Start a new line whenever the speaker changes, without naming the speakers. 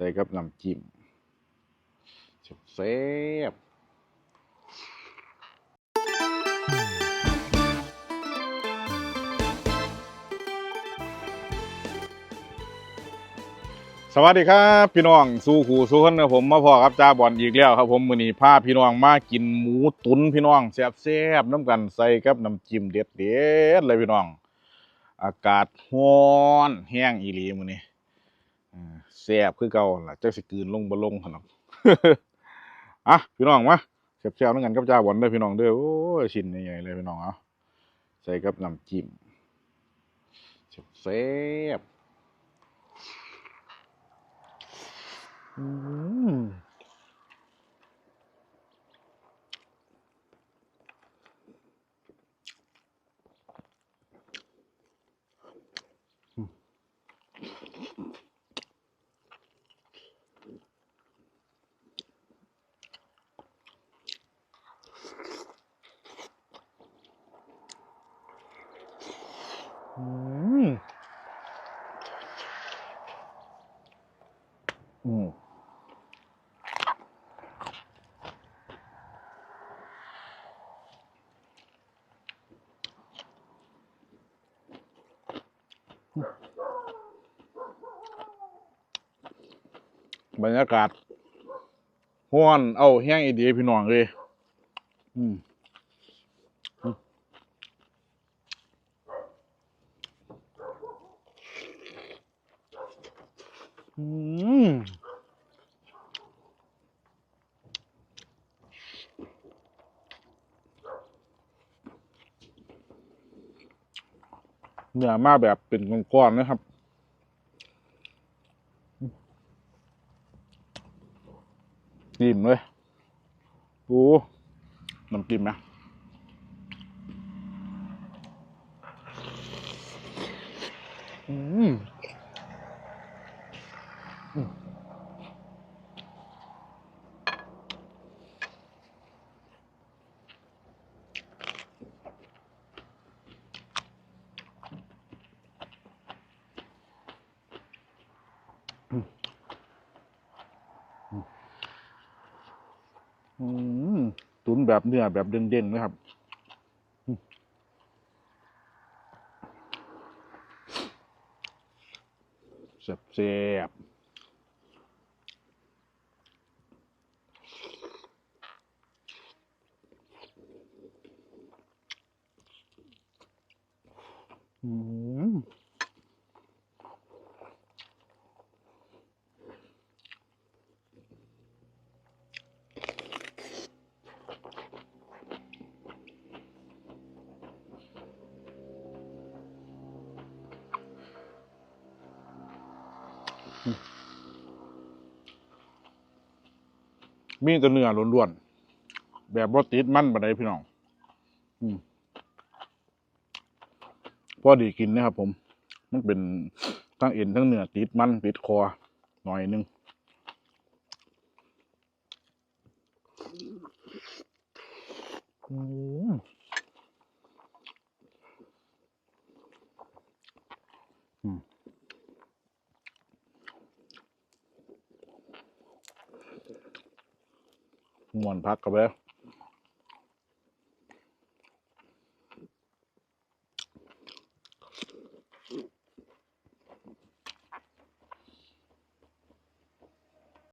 ใส่กับน้ำจิ้มแซ่บสวัสดีครับ พี่น้องสู่ขู่สู่คนกับผมมาพอครับจ้าบอลอีกแล้วครับผมมือนี้พาพี่น้องมากินหมูตุ๋นพี่น้องแซ่บแซ่บๆน้ำกันใส่กับน้ำจิ้มเด็ดเด็ดๆเลยพี่น้อง อากาศร้อนแห้งอีหลีมือนี้ แซ่บคือเก่าล่ะจักสิกืนลงบ่ลงหั่นน่ะอะพี่น้องมาแซ่บๆนำกันกับจ้าบอลเด้อพี่น้องเด้อโอ้ยชิ้นใหญ่ๆเลยพี่น้องเอาใส่กับน้ำจิ้มแซ่บอืม อืมบรรยากาศห้อน เอาแห้งอีดีพี่น้องเลย อืมอืม เนื้อมาแบบเป็นก้อนๆนะครับจิ้มเลย โอ้น้ำจิ้มนะ ตุ๋นแบบเนื้อแบบเด่นๆนะครับอืมแซ่บๆอืม มีแต่เนื้อล้วนๆ แบบบ่ติดมันบันไดพี่น้องอพอดีกินนะครับผม มันเป็นทั้งเอ็นทั้งเนื้อติดมันติดคอหน่อยนึงอืม มวนพักกับแล้ว